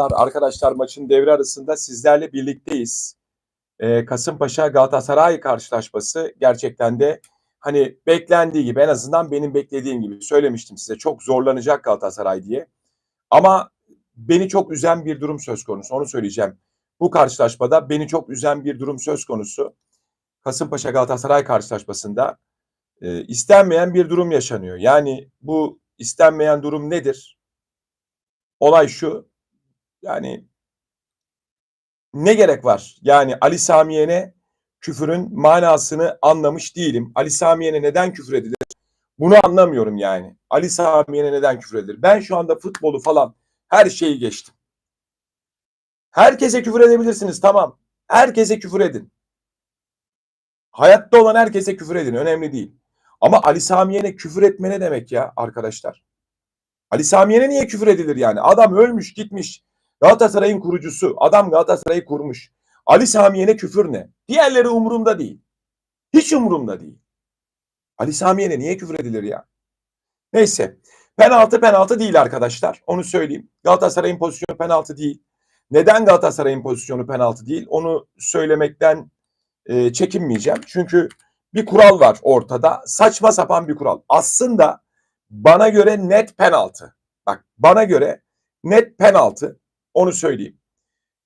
Arkadaşlar maçın devre arasında sizlerle birlikteyiz. Ee, Kasımpaşa Galatasaray karşılaşması gerçekten de hani beklendiği gibi en azından benim beklediğim gibi söylemiştim size çok zorlanacak Galatasaray diye. Ama beni çok üzen bir durum söz konusu onu söyleyeceğim. Bu karşılaşmada beni çok üzen bir durum söz konusu. Kasımpaşa Galatasaray karşılaşmasında e, istenmeyen bir durum yaşanıyor. Yani bu istenmeyen durum nedir? Olay şu. Yani ne gerek var? Yani Ali Samiye'ne küfürün manasını anlamış değilim. Ali Samiye'ne neden küfür edilir? Bunu anlamıyorum yani. Ali Samiye'ne neden küfür edilir? Ben şu anda futbolu falan her şeyi geçtim. Herkese küfür edebilirsiniz tamam. Herkese küfür edin. Hayatta olan herkese küfür edin. Önemli değil. Ama Ali Samiye'ne küfür etme ne demek ya arkadaşlar? Ali Samiye'ne niye küfür edilir yani? Adam ölmüş gitmiş. Galatasaray'ın kurucusu. Adam Galatasaray'ı kurmuş. Ali Samiye'ne küfür ne? Diğerleri umurumda değil. Hiç umurumda değil. Ali Samiye'ne niye küfür edilir ya? Neyse. Penaltı penaltı değil arkadaşlar. Onu söyleyeyim. Galatasaray'ın pozisyonu penaltı değil. Neden Galatasaray'ın pozisyonu penaltı değil? Onu söylemekten e, çekinmeyeceğim. Çünkü bir kural var ortada. Saçma sapan bir kural. Aslında bana göre net penaltı. Bak bana göre net penaltı. Onu söyleyeyim.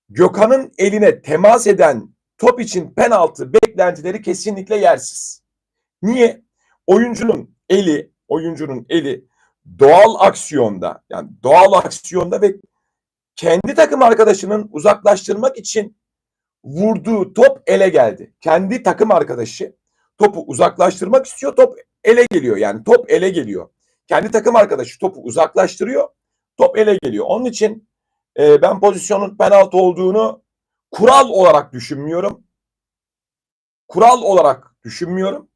Gökhan'ın eline temas eden top için penaltı beklentileri kesinlikle yersiz. Niye? Oyuncunun eli, oyuncunun eli doğal aksiyonda yani doğal aksiyonda ve kendi takım arkadaşının uzaklaştırmak için vurduğu top ele geldi. Kendi takım arkadaşı topu uzaklaştırmak istiyor. Top ele geliyor. Yani top ele geliyor. Kendi takım arkadaşı topu uzaklaştırıyor. Top ele geliyor. Onun için e, ben pozisyonun penaltı olduğunu kural olarak düşünmüyorum. Kural olarak düşünmüyorum.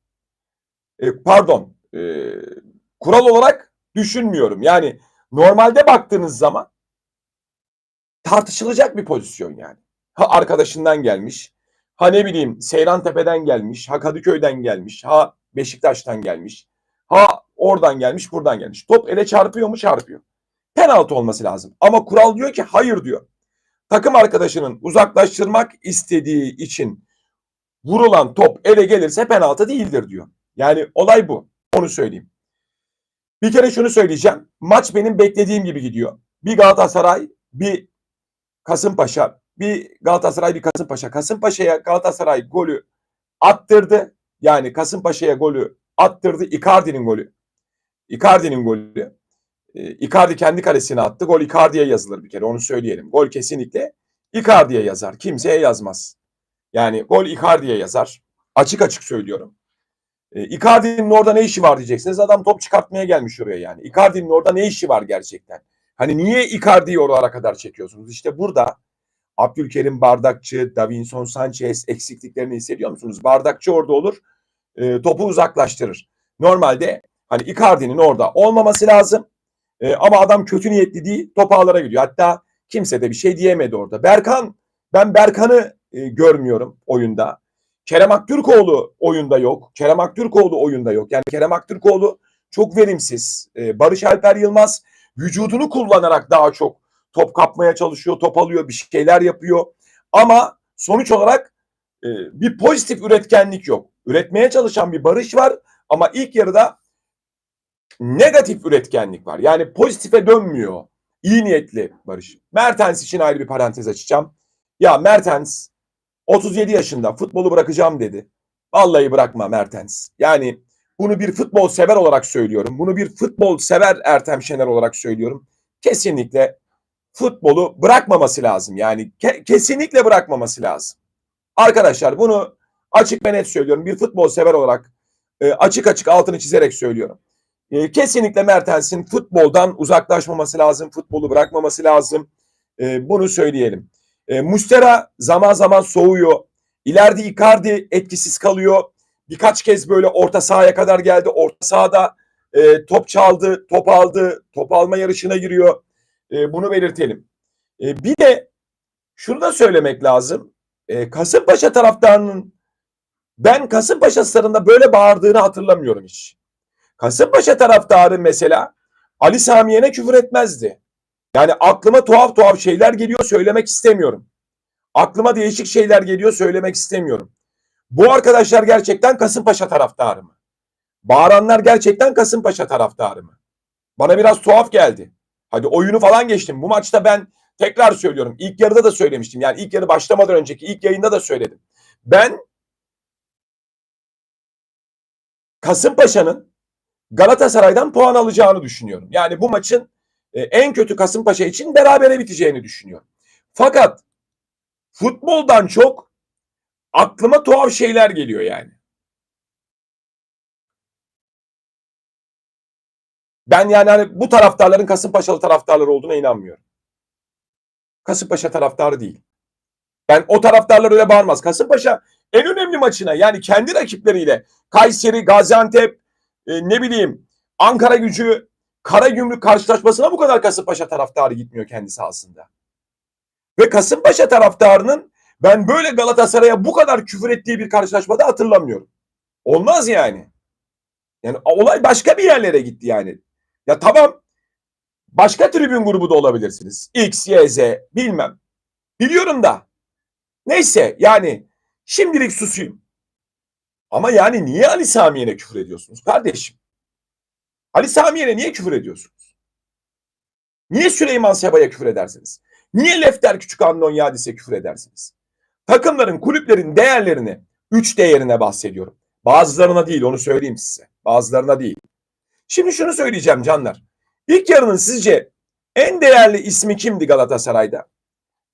E, pardon. E, kural olarak düşünmüyorum. Yani normalde baktığınız zaman tartışılacak bir pozisyon yani. Ha arkadaşından gelmiş. Ha ne bileyim Seyran Tepe'den gelmiş. Ha Kadıköy'den gelmiş. Ha Beşiktaş'tan gelmiş. Ha oradan gelmiş buradan gelmiş. Top ele çarpıyor mu çarpıyor. Penaltı olması lazım. Ama kural diyor ki hayır diyor. Takım arkadaşının uzaklaştırmak istediği için vurulan top ele gelirse penaltı değildir diyor. Yani olay bu. Onu söyleyeyim. Bir kere şunu söyleyeceğim. Maç benim beklediğim gibi gidiyor. Bir Galatasaray, bir Kasımpaşa, bir Galatasaray, bir Kasımpaşa. Kasımpaşa'ya Galatasaray golü attırdı. Yani Kasımpaşa'ya golü attırdı. Icardi'nin golü. Icardi'nin golü. E, Icardi kendi kalesine attı. Gol Icardi'ye yazılır bir kere onu söyleyelim. Gol kesinlikle Icardi'ye yazar. Kimseye yazmaz. Yani gol Icardi'ye yazar. Açık açık söylüyorum. E, Icardi'nin orada ne işi var diyeceksiniz. Adam top çıkartmaya gelmiş oraya yani. Icardi'nin orada ne işi var gerçekten? Hani niye Icardi'yi oralara kadar çekiyorsunuz? İşte burada Abdülkerim Bardakçı, Davinson Sanchez eksikliklerini hissediyor musunuz? Bardakçı orada olur. E, topu uzaklaştırır. Normalde hani Icardi'nin orada olmaması lazım. E, ama adam kötü niyetli değil top ağlara gidiyor. Hatta kimse de bir şey diyemedi orada. Berkan ben Berkan'ı e, görmüyorum oyunda. Kerem Aktürkoğlu oyunda yok. Kerem Aktürkoğlu oyunda yok. Yani Kerem Aktürkoğlu çok verimsiz. E, Barış Alper Yılmaz vücudunu kullanarak daha çok top kapmaya çalışıyor, top alıyor, bir şeyler yapıyor. Ama sonuç olarak e, bir pozitif üretkenlik yok. Üretmeye çalışan bir Barış var ama ilk yarıda negatif üretkenlik var. Yani pozitife dönmüyor. İyi niyetli Barış. Mertens için ayrı bir parantez açacağım. Ya Mertens 37 yaşında futbolu bırakacağım dedi. Vallahi bırakma Mertens. Yani bunu bir futbol sever olarak söylüyorum. Bunu bir futbol sever Ertem Şener olarak söylüyorum. Kesinlikle futbolu bırakmaması lazım. Yani ke- kesinlikle bırakmaması lazım. Arkadaşlar bunu açık ve net söylüyorum. Bir futbol sever olarak e, açık açık altını çizerek söylüyorum. E, kesinlikle Mertens'in futboldan uzaklaşmaması lazım. Futbolu bırakmaması lazım. E, bunu söyleyelim. E, Mustera zaman zaman soğuyor. İleride Icardi etkisiz kalıyor. Birkaç kez böyle orta sahaya kadar geldi. Orta sahada e, top çaldı, top aldı, top alma yarışına giriyor. E, bunu belirtelim. E, bir de şunu da söylemek lazım. E, Kasımpaşa taraftarının ben Kasımpaşa sarında böyle bağırdığını hatırlamıyorum hiç. Kasımpaşa taraftarı mesela Ali Samiye'ne küfür etmezdi. Yani aklıma tuhaf tuhaf şeyler geliyor söylemek istemiyorum. Aklıma değişik şeyler geliyor söylemek istemiyorum. Bu arkadaşlar gerçekten Kasımpaşa taraftarı mı? Bağıranlar gerçekten Kasımpaşa taraftarı mı? Bana biraz tuhaf geldi. Hadi oyunu falan geçtim. Bu maçta ben tekrar söylüyorum. İlk yarıda da söylemiştim. Yani ilk yarı başlamadan önceki ilk yayında da söyledim. Ben Kasımpaşa'nın Galatasaray'dan puan alacağını düşünüyorum. Yani bu maçın e, en kötü Kasımpaşa için berabere biteceğini düşünüyorum. Fakat futboldan çok aklıma tuhaf şeyler geliyor yani. Ben yani hani bu taraftarların Kasımpaşalı taraftarları olduğuna inanmıyorum. Kasımpaşa taraftarı değil. Ben o taraftarlar öyle bağırmaz. Kasımpaşa en önemli maçına yani kendi rakipleriyle Kayseri, Gaziantep, e, ne bileyim Ankara gücü, Karagümrük karşılaşmasına bu kadar Kasımpaşa taraftarı gitmiyor kendi sahasında. Ve Kasımpaşa taraftarının ben böyle Galatasaray'a bu kadar küfür ettiği bir karşılaşmada hatırlamıyorum. Olmaz yani. Yani olay başka bir yerlere gitti yani. Ya tamam başka tribün grubu da olabilirsiniz. X, Y, Z bilmem. Biliyorum da. Neyse yani şimdilik susayım. Ama yani niye Ali Samiye'ne küfür ediyorsunuz kardeşim? Ali Samiye'ne niye küfür ediyorsunuz? Niye Süleyman Seba'ya küfür edersiniz? Niye Lefter Küçük Andon Yadis'e küfür edersiniz? Takımların, kulüplerin değerlerini, üç değerine bahsediyorum. Bazılarına değil onu söyleyeyim size. Bazılarına değil. Şimdi şunu söyleyeceğim canlar. İlk yarının sizce en değerli ismi kimdi Galatasaray'da?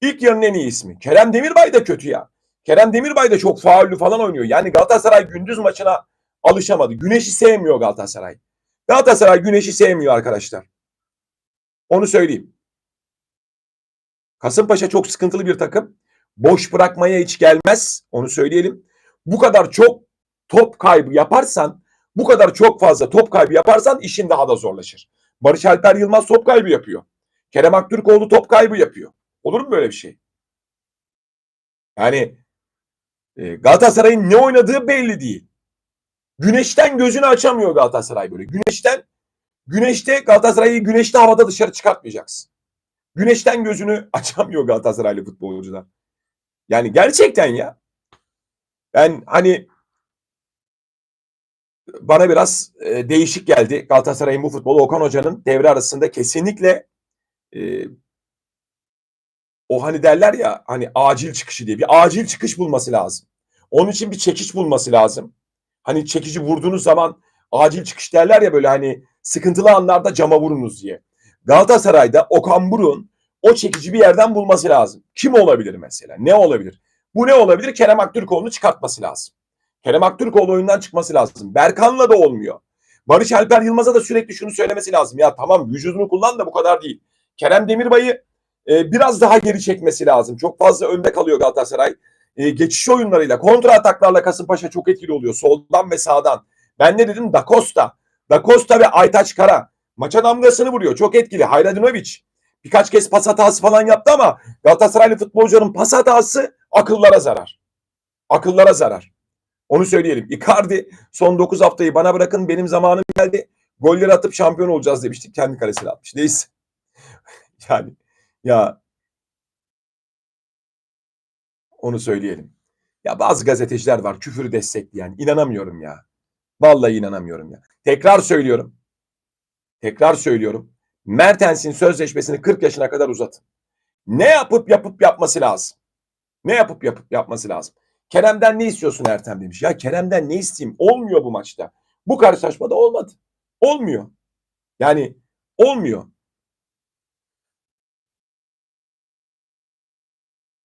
İlk yarının en iyi ismi. Kerem Demirbay da kötü ya. Kerem Demirbay da çok faullü falan oynuyor. Yani Galatasaray gündüz maçına alışamadı. Güneşi sevmiyor Galatasaray. Galatasaray güneşi sevmiyor arkadaşlar. Onu söyleyeyim. Kasımpaşa çok sıkıntılı bir takım. Boş bırakmaya hiç gelmez. Onu söyleyelim. Bu kadar çok top kaybı yaparsan, bu kadar çok fazla top kaybı yaparsan işin daha da zorlaşır. Barış Alper Yılmaz top kaybı yapıyor. Kerem Aktürkoğlu top kaybı yapıyor. Olur mu böyle bir şey? Yani Galatasaray'ın ne oynadığı belli değil. Güneşten gözünü açamıyor Galatasaray böyle. Güneşten güneşte Galatasaray'ı güneşte havada dışarı çıkartmayacaksın. Güneşten gözünü açamıyor Galatasaraylı futbolcular. Yani gerçekten ya. Ben hani bana biraz e, değişik geldi Galatasaray'ın bu futbolu. Okan Hoca'nın devre arasında kesinlikle e, o hani derler ya hani acil çıkışı diye bir acil çıkış bulması lazım. Onun için bir çekiş bulması lazım. Hani çekici vurduğunuz zaman acil çıkış derler ya böyle hani sıkıntılı anlarda cama vurunuz diye. Galatasaray'da Okan Buruk'un o çekici bir yerden bulması lazım. Kim olabilir mesela? Ne olabilir? Bu ne olabilir? Kerem Aktürkoğlu'nu çıkartması lazım. Kerem Aktürkoğlu oyundan çıkması lazım. Berkan'la da olmuyor. Barış Alper Yılmaz'a da sürekli şunu söylemesi lazım. Ya tamam vücudunu kullan da bu kadar değil. Kerem Demirbay'ı e, biraz daha geri çekmesi lazım. Çok fazla önde kalıyor Galatasaray. E, geçiş oyunlarıyla, kontra ataklarla Kasımpaşa çok etkili oluyor. Soldan ve sağdan. Ben ne dedim? Da Costa. Da Costa ve Aytaç Kara. Maça damgasını vuruyor. Çok etkili. Hayradinovic. Birkaç kez pas hatası falan yaptı ama Galatasaraylı futbolcuların pas hatası akıllara zarar. Akıllara zarar. Onu söyleyelim. Icardi son 9 haftayı bana bırakın benim zamanım geldi. Golleri atıp şampiyon olacağız demiştik. Kendi kalesine atmış. Neyse. yani ya onu söyleyelim. Ya bazı gazeteciler var küfürü destekleyen. İnanamıyorum ya. Vallahi inanamıyorum ya. Tekrar söylüyorum. Tekrar söylüyorum. Mertens'in sözleşmesini 40 yaşına kadar uzatın. Ne yapıp yapıp yapması lazım? Ne yapıp yapıp yapması lazım? Kerem'den ne istiyorsun Ertem demiş. Ya Kerem'den ne isteyeyim? Olmuyor bu maçta. Bu karşılaşmada olmadı. Olmuyor. Yani olmuyor.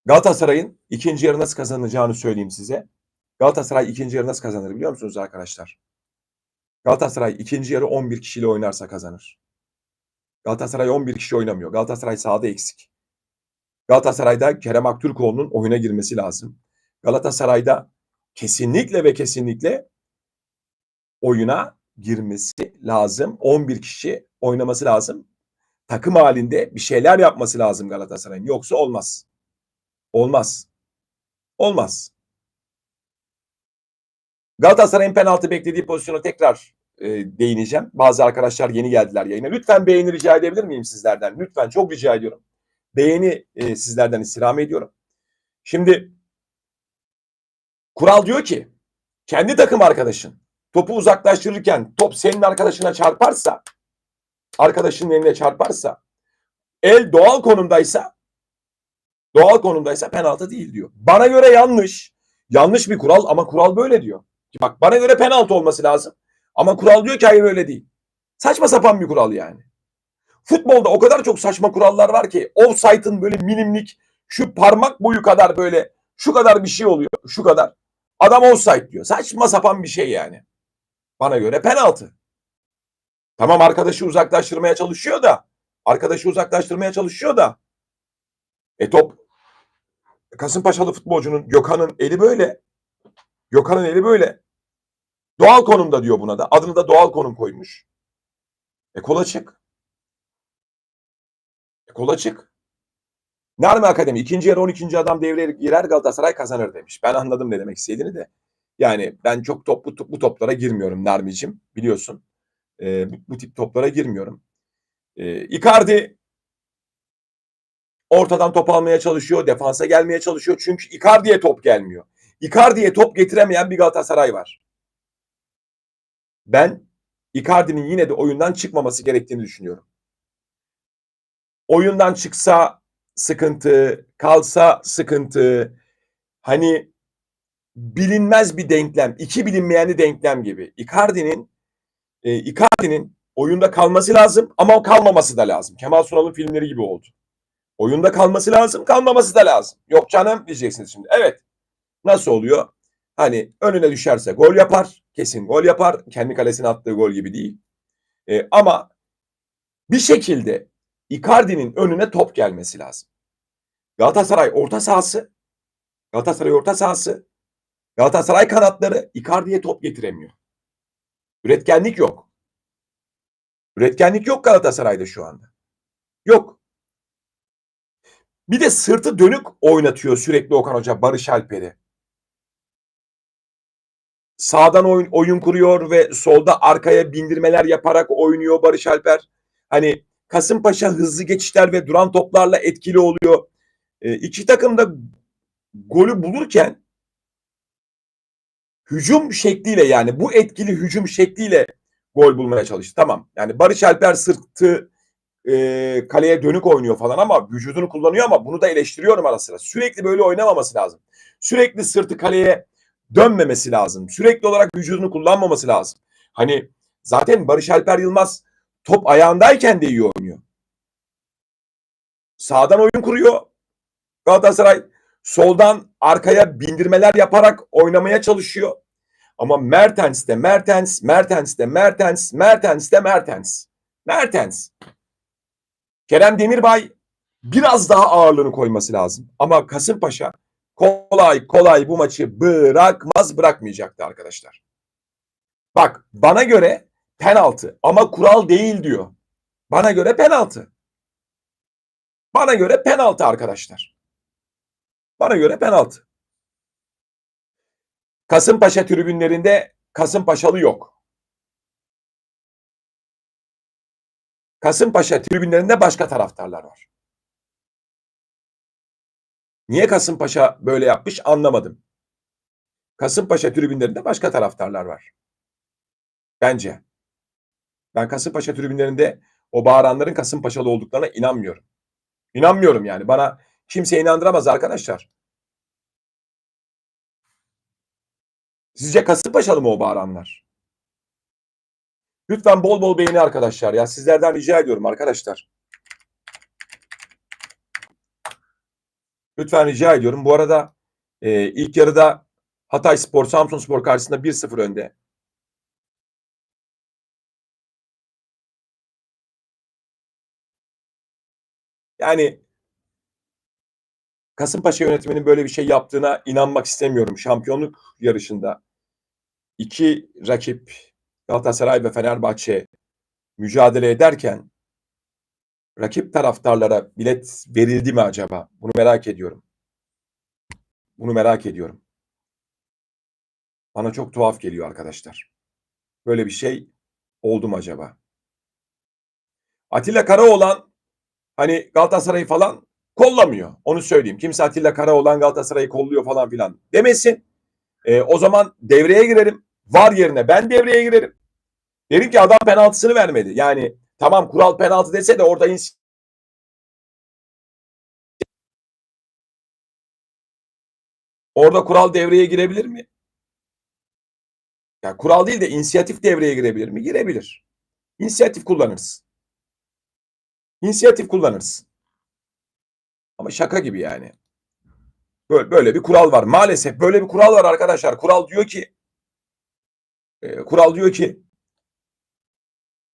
Galatasaray'ın ikinci yarı nasıl kazanacağını söyleyeyim size. Galatasaray ikinci yarı nasıl kazanır biliyor musunuz arkadaşlar? Galatasaray ikinci yarı 11 kişiyle oynarsa kazanır. Galatasaray 11 kişi oynamıyor. Galatasaray sahada eksik. Galatasaray'da Kerem Aktürkoğlu'nun oyuna girmesi lazım. Galatasaray'da kesinlikle ve kesinlikle oyuna girmesi lazım. 11 kişi oynaması lazım. Takım halinde bir şeyler yapması lazım Galatasaray'ın. Yoksa olmaz. Olmaz. Olmaz. Galatasaray'ın penaltı beklediği pozisyonu tekrar e, değineceğim. Bazı arkadaşlar yeni geldiler yayına. Lütfen beğeni rica edebilir miyim sizlerden? Lütfen çok rica ediyorum. Beğeni e, sizlerden istirham ediyorum. Şimdi kural diyor ki kendi takım arkadaşın topu uzaklaştırırken top senin arkadaşına çarparsa arkadaşının eline çarparsa el doğal konumdaysa doğal konumdaysa penaltı değil diyor. Bana göre yanlış. Yanlış bir kural ama kural böyle diyor. Bak bana göre penaltı olması lazım. Ama kural diyor ki hayır öyle değil. Saçma sapan bir kural yani. Futbolda o kadar çok saçma kurallar var ki offside'ın böyle milimlik şu parmak boyu kadar böyle şu kadar bir şey oluyor. Şu kadar. Adam offside diyor. Saçma sapan bir şey yani. Bana göre penaltı. Tamam arkadaşı uzaklaştırmaya çalışıyor da arkadaşı uzaklaştırmaya çalışıyor da e top Kasımpaşalı futbolcunun Gökhan'ın eli böyle. Gökhan'ın eli böyle. Doğal konumda diyor buna da. Adını da doğal konum koymuş. E kola çık. E kola çık. Narme Akademi ikinci yarı 12. adam devreye girer Galatasaray kazanır demiş. Ben anladım ne demek istediğini de. Yani ben çok top, bu, bu toplara girmiyorum Narmi'cim biliyorsun. E, bu, bu tip toplara girmiyorum. E, Icardi ortadan top almaya çalışıyor, defansa gelmeye çalışıyor. Çünkü Icardi'ye top gelmiyor. Icardi'ye top getiremeyen bir Galatasaray var. Ben Icardi'nin yine de oyundan çıkmaması gerektiğini düşünüyorum. Oyundan çıksa sıkıntı, kalsa sıkıntı. Hani bilinmez bir denklem, iki bilinmeyeni denklem gibi. Icardi'nin e, Icardi'nin oyunda kalması lazım ama kalmaması da lazım. Kemal Sunal'ın filmleri gibi oldu. Oyunda kalması lazım, kalmaması da lazım. Yok canım diyeceksiniz şimdi. Evet. Nasıl oluyor? Hani önüne düşerse gol yapar. Kesin gol yapar. Kendi kalesine attığı gol gibi değil. E, ama bir şekilde Icardi'nin önüne top gelmesi lazım. Galatasaray orta sahası Galatasaray orta sahası Galatasaray kanatları Icardi'ye top getiremiyor. Üretkenlik yok. Üretkenlik yok Galatasaray'da şu anda. Yok. Bir de sırtı dönük oynatıyor sürekli Okan Hoca Barış Alper'i. Sağdan oyun, oyun kuruyor ve solda arkaya bindirmeler yaparak oynuyor Barış Alper. Hani Kasımpaşa hızlı geçişler ve duran toplarla etkili oluyor. E, iki takım da golü bulurken hücum şekliyle yani bu etkili hücum şekliyle gol bulmaya çalıştı. Tamam. Yani Barış Alper sırtı e, kaleye dönük oynuyor falan ama vücudunu kullanıyor ama bunu da eleştiriyorum ara sıra. Sürekli böyle oynamaması lazım. Sürekli sırtı kaleye dönmemesi lazım. Sürekli olarak vücudunu kullanmaması lazım. Hani zaten Barış Alper Yılmaz top ayağındayken de iyi oynuyor. Sağdan oyun kuruyor. Galatasaray soldan arkaya bindirmeler yaparak oynamaya çalışıyor. Ama Mertens de Mertens, Mertens de Mertens, Mertens de Mertens. Mertens. Kerem Demirbay biraz daha ağırlığını koyması lazım. Ama Kasımpaşa kolay kolay bu maçı bırakmaz bırakmayacaktı arkadaşlar. Bak bana göre penaltı ama kural değil diyor. Bana göre penaltı. Bana göre penaltı arkadaşlar. Bana göre penaltı. Kasımpaşa tribünlerinde Kasımpaşalı yok. Kasımpaşa tribünlerinde başka taraftarlar var. Niye Kasımpaşa böyle yapmış anlamadım. Kasımpaşa tribünlerinde başka taraftarlar var. Bence. Ben Kasımpaşa tribünlerinde o bağıranların Kasımpaşalı olduklarına inanmıyorum. İnanmıyorum yani. Bana kimse inandıramaz arkadaşlar. Sizce Kasımpaşalı mı o bağıranlar? Lütfen bol bol beğeni arkadaşlar ya. Sizlerden rica ediyorum arkadaşlar. Lütfen rica ediyorum. Bu arada e, ilk yarıda Hatay Spor, Samsun Spor karşısında 1-0 önde. Yani Kasımpaşa yönetiminin böyle bir şey yaptığına inanmak istemiyorum. Şampiyonluk yarışında iki rakip Galatasaray ve Fenerbahçe mücadele ederken rakip taraftarlara bilet verildi mi acaba? Bunu merak ediyorum. Bunu merak ediyorum. Bana çok tuhaf geliyor arkadaşlar. Böyle bir şey oldu mu acaba? Atilla Karaoğlan hani Galatasaray'ı falan kollamıyor. Onu söyleyeyim. Kimse Atilla Karaoğlan Galatasaray'ı kolluyor falan filan demesin. E, o zaman devreye girerim. Var yerine ben devreye girerim. Derim ki adam penaltısını vermedi. Yani tamam kural penaltı dese de orada ins- Orada kural devreye girebilir mi? Ya kural değil de inisiyatif devreye girebilir mi? Girebilir. İnisiyatif kullanırız. İnisiyatif kullanırız. Ama şaka gibi yani. Böyle, böyle bir kural var. Maalesef böyle bir kural var arkadaşlar. Kural diyor ki e, kural diyor ki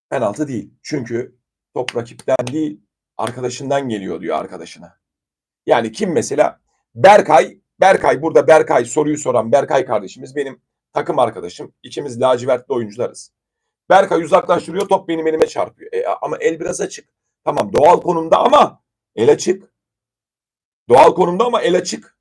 penaltı değil. Çünkü top rakipten değil arkadaşından geliyor diyor arkadaşına. Yani kim mesela? Berkay, Berkay burada Berkay soruyu soran Berkay kardeşimiz benim takım arkadaşım. İkimiz lacivertli oyuncularız. Berkay uzaklaştırıyor top benim elime çarpıyor. E, ama el biraz açık. Tamam doğal konumda ama el açık. Doğal konumda ama el açık.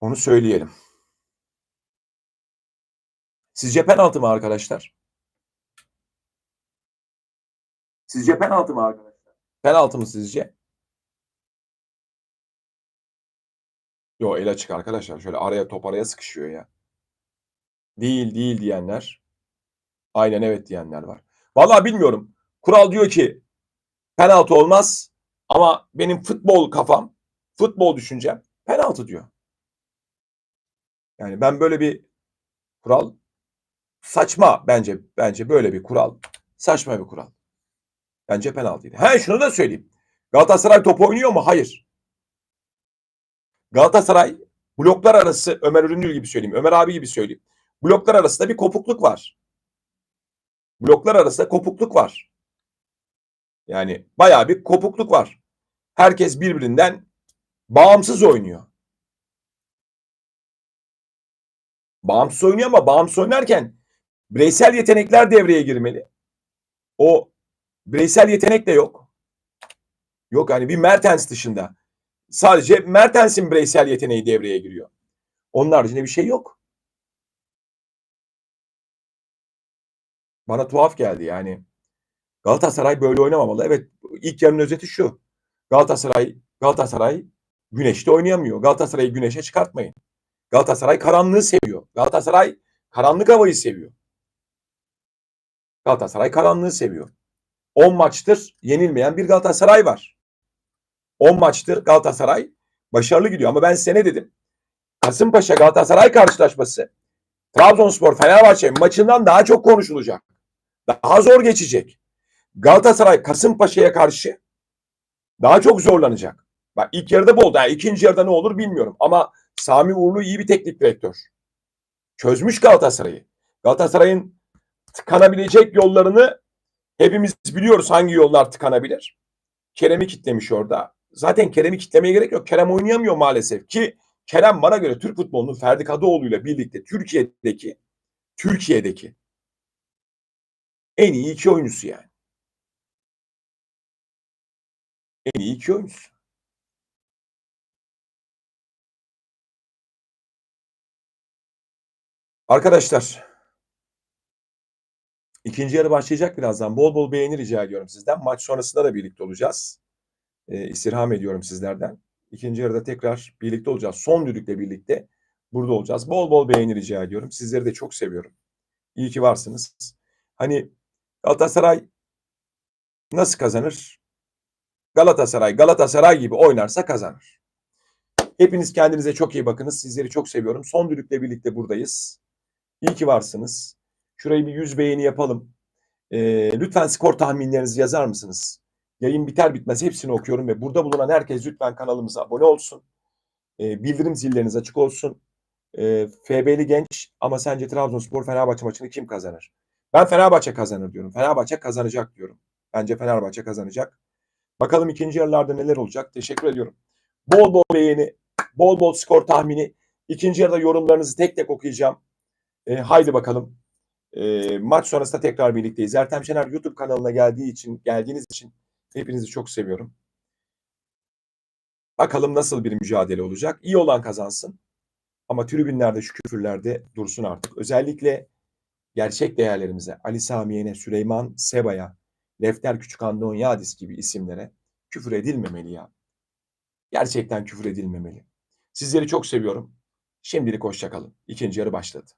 Onu söyleyelim. Sizce penaltı mı arkadaşlar? Sizce penaltı mı arkadaşlar? Penaltı mı sizce? Yo el açık arkadaşlar. Şöyle araya top araya sıkışıyor ya. Değil değil diyenler. Aynen evet diyenler var. Vallahi bilmiyorum. Kural diyor ki penaltı olmaz ama benim futbol kafam, futbol düşüncem penaltı diyor. Yani ben böyle bir kural saçma bence bence böyle bir kural saçma bir kural. Bence penaltıydı. He şunu da söyleyeyim. Galatasaray top oynuyor mu? Hayır. Galatasaray bloklar arası Ömer Üründül gibi söyleyeyim. Ömer abi gibi söyleyeyim. Bloklar arasında bir kopukluk var. Bloklar arasında kopukluk var. Yani bayağı bir kopukluk var. Herkes birbirinden bağımsız oynuyor. Bağımsız oynuyor ama bağımsız oynarken bireysel yetenekler devreye girmeli. O bireysel yetenek de yok. Yok hani bir Mertens dışında. Sadece Mertens'in bireysel yeteneği devreye giriyor. Onun haricinde bir şey yok. Bana tuhaf geldi yani. Galatasaray böyle oynamamalı. Evet ilk yarının özeti şu. Galatasaray Galatasaray güneşte oynayamıyor. Galatasaray'ı güneşe çıkartmayın. Galatasaray karanlığı seviyor. Galatasaray karanlık havayı seviyor. Galatasaray karanlığı seviyor. 10 maçtır yenilmeyen bir Galatasaray var. 10 maçtır Galatasaray başarılı gidiyor. Ama ben size ne dedim? Kasımpaşa Galatasaray karşılaşması Trabzonspor Fenerbahçe maçından daha çok konuşulacak. Daha zor geçecek. Galatasaray Kasımpaşa'ya karşı daha çok zorlanacak. Bak ilk yarıda bu oldu. Yani ikinci yarıda ne olur bilmiyorum. Ama Sami Uğurlu iyi bir teknik direktör. Çözmüş Galatasaray'ı. Galatasaray'ın tıkanabilecek yollarını hepimiz biliyoruz hangi yollar tıkanabilir. Kerem'i kitlemiş orada. Zaten Kerem'i kitlemeye gerek yok. Kerem oynayamıyor maalesef ki Kerem bana göre Türk futbolunun Ferdi Kadıoğlu ile birlikte Türkiye'deki Türkiye'deki en iyi iki oyuncusu yani. En iyi iki oyuncusu. Arkadaşlar ikinci yarı başlayacak birazdan. Bol bol beğeni rica ediyorum sizden. Maç sonrasında da birlikte olacağız. Ee, istirham ediyorum sizlerden. İkinci yarıda tekrar birlikte olacağız. Son düdükle birlikte burada olacağız. Bol bol beğeni rica ediyorum. Sizleri de çok seviyorum. İyi ki varsınız. Hani Galatasaray nasıl kazanır? Galatasaray Galatasaray gibi oynarsa kazanır. Hepiniz kendinize çok iyi bakınız. Sizleri çok seviyorum. Son düdükle birlikte buradayız. İyi ki varsınız. Şurayı bir yüz beğeni yapalım. Ee, lütfen skor tahminlerinizi yazar mısınız? Yayın biter bitmez hepsini okuyorum ve burada bulunan herkes lütfen kanalımıza abone olsun. Ee, bildirim zilleriniz açık olsun. Ee, FB'li genç ama sence Trabzonspor Fenerbahçe maçını kim kazanır? Ben Fenerbahçe kazanır diyorum. Fenerbahçe kazanacak diyorum. Bence Fenerbahçe kazanacak. Bakalım ikinci yarılarda neler olacak. Teşekkür ediyorum. Bol bol beğeni, bol bol skor tahmini. İkinci yarıda yorumlarınızı tek tek okuyacağım. E, haydi bakalım. E, maç sonrasında tekrar birlikteyiz. Ertem Şener YouTube kanalına geldiği için, geldiğiniz için hepinizi çok seviyorum. Bakalım nasıl bir mücadele olacak. İyi olan kazansın. Ama tribünlerde şu küfürlerde dursun artık. Özellikle gerçek değerlerimize, Ali Samiye'ne, Süleyman Seba'ya, Lefter Küçük Andonyadis gibi isimlere küfür edilmemeli ya. Gerçekten küfür edilmemeli. Sizleri çok seviyorum. Şimdilik hoşçakalın. İkinci yarı başladı.